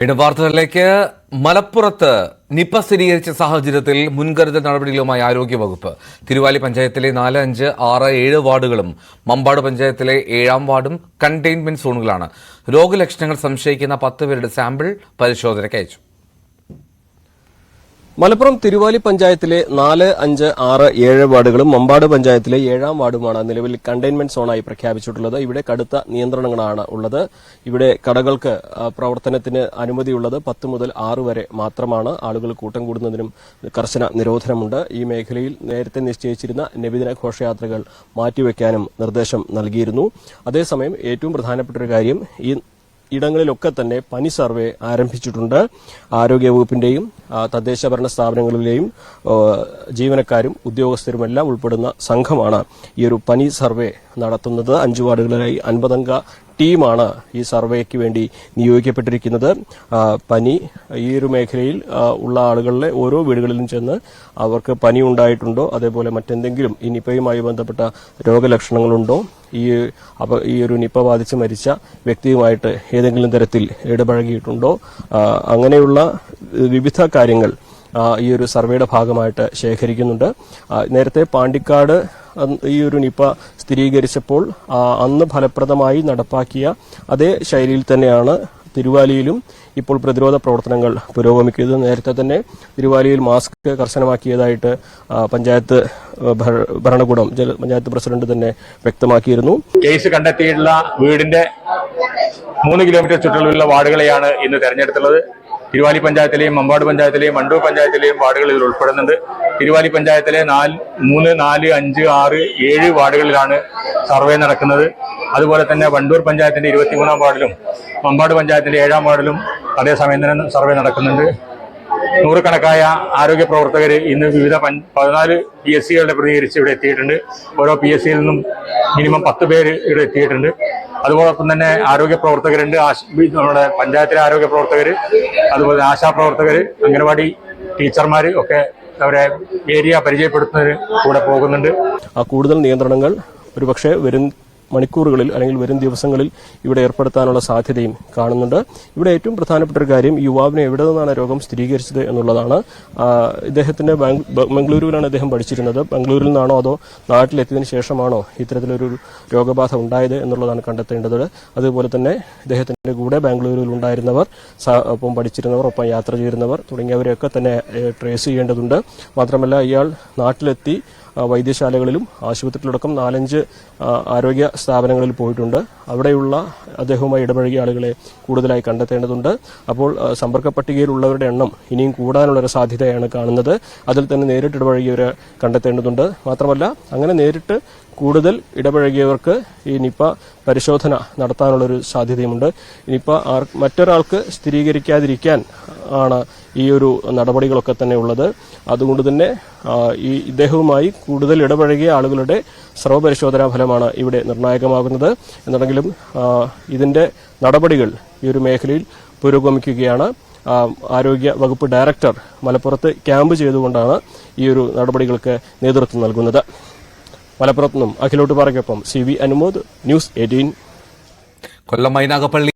വീണ്ടും വാർത്തകളിലേക്ക് മലപ്പുറത്ത് നിപ സ്ഥിരീകരിച്ച സാഹചര്യത്തിൽ മുൻകരുതൽ നടപടികളുമായി ആരോഗ്യവകുപ്പ്. തിരുവാലി പഞ്ചായത്തിലെ നാല് അഞ്ച് ആറ് ഏഴ് വാർഡുകളും മമ്പാട് പഞ്ചായത്തിലെ ഏഴാം വാർഡും കണ്ടെയ്ൻമെന്റ് സോണുകളാണ്. രോഗലക്ഷണങ്ങൾ സംശയിക്കുന്ന പത്ത് പേരുടെ സാമ്പിൾ പരിശോധനയ്ക്ക് അയച്ചു. മലപ്പുറം തിരുവാലി പഞ്ചായത്തിലെ നാല് അഞ്ച് ആറ് ഏഴ് വാർഡുകളും മമ്പാട് പഞ്ചായത്തിലെ ഏഴാം വാർഡുമാണ് നിലവിൽ കണ്ടെയ്ൻമെന്റ് സോണായി പ്രഖ്യാപിച്ചിട്ടുള്ളത്. ഇവിടെ കടുത്ത നിയന്ത്രണങ്ങളാണ് ഉള്ളത്. ഇവിടെ കടകൾക്ക് പ്രവർത്തനത്തിന് അനുമതിയുള്ളത് പത്ത് മുതൽ ആറ് വരെ മാത്രമാണ്. ആളുകൾ കൂട്ടം കൂടുന്നതിനും കർശന നിരോധനമുണ്ട്. ഈ മേഖലയിൽ നേരത്തെ നിശ്ചയിച്ചിരുന്ന നബിദിന ഘോഷയാത്രകൾ മാറ്റിവെക്കാനും നിർദ്ദേശം നൽകിയിരുന്നു. അതേസമയം ഏറ്റവും പ്രധാനപ്പെട്ട ഒരു കാര്യം ഈ ഇടങ്ങളിലൊക്കെ തന്നെ പനി സർവേ ആരംഭിച്ചിട്ടുണ്ട്. ആരോഗ്യവകുപ്പിന്റെയും തദ്ദേശ ഭരണ സ്ഥാപനങ്ങളിലെയും ജീവനക്കാരും ഉദ്യോഗസ്ഥരുമെല്ലാം ഉൾപ്പെടുന്ന സംഘമാണ് ഈ ഒരു പനി സർവേ നടത്തുന്നത്. അഞ്ചു വാർഡുകളിലായി അൻപതംഗ ടീമാണ് ഈ സർവേക്ക് വേണ്ടി നിയോഗിക്കപ്പെട്ടിരിക്കുന്നത്. പനി ഈ ഒരു മേഖലയിൽ ഉള്ള ആളുകളിലെ ഓരോ വീടുകളിലും ചെന്ന് അവർക്ക് പനി ഉണ്ടായിട്ടുണ്ടോ? അതേപോലെ മറ്റെന്തെങ്കിലും ഈ നിപ്പയുമായി ബന്ധപ്പെട്ട രോഗലക്ഷണങ്ങളുണ്ടോ? ഈ ഈ ഒരു നിപ്പ ബാധിച്ച് മരിച്ച വ്യക്തിയുമായിട്ട് ഏതെങ്കിലും തരത്തിൽ ഇടപഴകിയിട്ടുണ്ടോ? അങ്ങനെയുള്ള വിവിധ കാര്യങ്ങൾ ഈ ഒരു സർവേയുടെ ഭാഗമായിട്ട് ശേഖരിക്കുന്നുണ്ട്. നേരത്തെ പാണ്ടിക്കാട് ഈ ഒരു നിപ്പ സ്ഥിരീകരിച്ചപ്പോൾ അന്ന് ഫലപ്രദമായി നടപ്പാക്കിയ അതേ ശൈലിയിൽ തന്നെയാണ് തിരുവാലിയിലും ഇപ്പോൾ പ്രതിരോധ പ്രവർത്തനങ്ങൾ പുരോഗമിക്കുന്നത്. നേരത്തെ തന്നെ തിരുവാലിയിൽ മാസ്ക് കർശനമാക്കിയതായിട്ട് പഞ്ചായത്ത് ഭരണകൂടം പഞ്ചായത്ത് പ്രസിഡന്റ് തന്നെ വ്യക്തമാക്കിയിരുന്നു. കേസ് കണ്ടെത്തിയിട്ടുള്ള വീടിന്റെ മൂന്ന് കിലോമീറ്റർ ചുറ്റളവിലുള്ള വാർഡുകളെയാണ് ഇന്ന് തെരഞ്ഞെടുത്തുള്ളത്. തിരുവാലി പഞ്ചായത്തിലെയും മമ്പാട് പഞ്ചായത്തിലെയും മണ്ടൂർ പഞ്ചായത്തിലെയും വാർഡുകൾ ഇതിൽ ഉൾപ്പെടുന്നുണ്ട്. തിരുവാലി പഞ്ചായത്തിലെ നാല് മൂന്ന് നാല് അഞ്ച് ആറ് ഏഴ് വാർഡുകളിലാണ് സർവേ നടക്കുന്നത്. അതുപോലെ തന്നെ വണ്ടൂർ പഞ്ചായത്തിന്റെ ഇരുപത്തിമൂന്നാം വാർഡിലും മമ്പാട് പഞ്ചായത്തിന്റെ ഏഴാം വാർഡിലും അതേസമയം തന്നെ സർവേ നടക്കുന്നുണ്ട്. നൂറുകണക്കായ ആരോഗ്യ പ്രവർത്തകർ ഇന്ന് വിവിധ പതിനാല് പി എസ് സികളുടെ പ്രതികരിച്ച് ഇവിടെ എത്തിയിട്ടുണ്ട്. ഓരോ പി എസ് സിയിൽ നിന്നും മിനിമം പത്ത് പേര് ഇവിടെ എത്തിയിട്ടുണ്ട്. അതുപോലൊപ്പം തന്നെ ആരോഗ്യ പ്രവർത്തകരുണ്ട്. നമ്മുടെ പഞ്ചായത്തിലെ ആരോഗ്യ പ്രവർത്തകർ അതുപോലെ ആശാ പ്രവർത്തകർ അംഗനവാടി ടീച്ചർമാർ ഒക്കെ അവരെ ഏരിയ പരിചയപ്പെടുത്തുന്നതിന് കൂടെ പോകുന്നുണ്ട്. ആ കൂടുതൽ നിയന്ത്രണങ്ങൾ ഒരുപക്ഷെ വരും മണിക്കൂറുകളിൽ അല്ലെങ്കിൽ വരും ദിവസങ്ങളിൽ ഇവിടെ ഏർപ്പെടുത്താനുള്ള സാധ്യതയും കാണുന്നുണ്ട്. ഇവിടെ ഏറ്റവും പ്രധാനപ്പെട്ട ഒരു കാര്യം യുവാവിനെ എവിടെ നിന്നാണ് രോഗം സ്ഥിരീകരിച്ചത് എന്നുള്ളതാണ്. ഇദ്ദേഹത്തിന്റെ ബാംഗ്- ബംഗളൂരുവിലാണ് അദ്ദേഹം പഠിച്ചിരുന്നത്. ബംഗളൂരിൽ നിന്നാണോ അതോ നാട്ടിലെത്തിയതിനു ശേഷമാണോ ഇത്തരത്തിലൊരു രോഗബാധ ഉണ്ടായത് എന്നുള്ളതാണ് കണ്ടെത്തേണ്ടത്. അതുപോലെ തന്നെ ഇദ്ദേഹത്തിന്റെ കൂടെ ബാംഗ്ലൂരിൽ ഉണ്ടായിരുന്നവർ ഒപ്പം പഠിച്ചിരുന്നവർ ഒപ്പം യാത്ര ചെയ്തിരുന്നവർ തുടങ്ങിയവരെയൊക്കെ തന്നെ ട്രേസ് ചെയ്യേണ്ടതുണ്ട്. മാത്രമല്ല ഇയാൾ നാട്ടിലെത്തി വൈദ്യശാലകളിലും ആശുപത്രിയിലടക്കം നാലഞ്ച് ആരോഗ്യ സ്ഥാപനങ്ങളിൽ പോയിട്ടുണ്ട്. അവിടെയുള്ള അദ്ദേഹവുമായി ഇടപഴകിയ ആളുകളെ കൂടുതലായി കണ്ടെത്തേണ്ടതുണ്ട്. അപ്പോൾ സമ്പർക്ക പട്ടികയിലുള്ളവരുടെ എണ്ണം ഇനിയും കൂടാനുള്ള ഒരു സാധ്യതയാണ് കാണുന്നത്. അതിൽ തന്നെ നേരിട്ട് ഇടപഴകിയവരെ കണ്ടെത്തേണ്ടതുണ്ട്. മാത്രമല്ല അങ്ങനെ നേരിട്ട് കൂടുതൽ ഇടപഴകിയവർക്ക് ഈ നിപ്പ പരിശോധന നടത്താനുള്ളൊരു സാധ്യതയുമുണ്ട്. നിപ്പ മറ്റൊരാൾക്ക് സ്ഥിരീകരിക്കാതിരിക്കാൻ ആണ് ഈ ഒരു നടപടികളൊക്കെ തന്നെ ഉള്ളത്. അതുകൊണ്ട് തന്നെ ഈ ഇദ്ദേഹവുമായി കൂടുതൽ ഇടപഴകിയ ആളുകളുടെ സ്രവപരിശോധനാ ഫലമാണ് ഇവിടെ നിർണായകമാകുന്നത്. എന്നുണ്ടെങ്കിലും ഇതിന്റെ നടപടികൾ ഈ ഒരു മേഖലയിൽ പുരോഗമിക്കുകയാണ്. ആരോഗ്യ വകുപ്പ് ഡയറക്ടർ മലപ്പുറത്ത് ക്യാമ്പ് ചെയ്തുകൊണ്ടാണ് ഈ ഒരു നടപടികൾക്ക് നേതൃത്വം നൽകുന്നത്. മലപ്പുറത്ത് നിന്നും അഖിലോട്ട് പാറയ്ക്കൊപ്പം C V Anumod News Eighteen. Kollam Mynagappally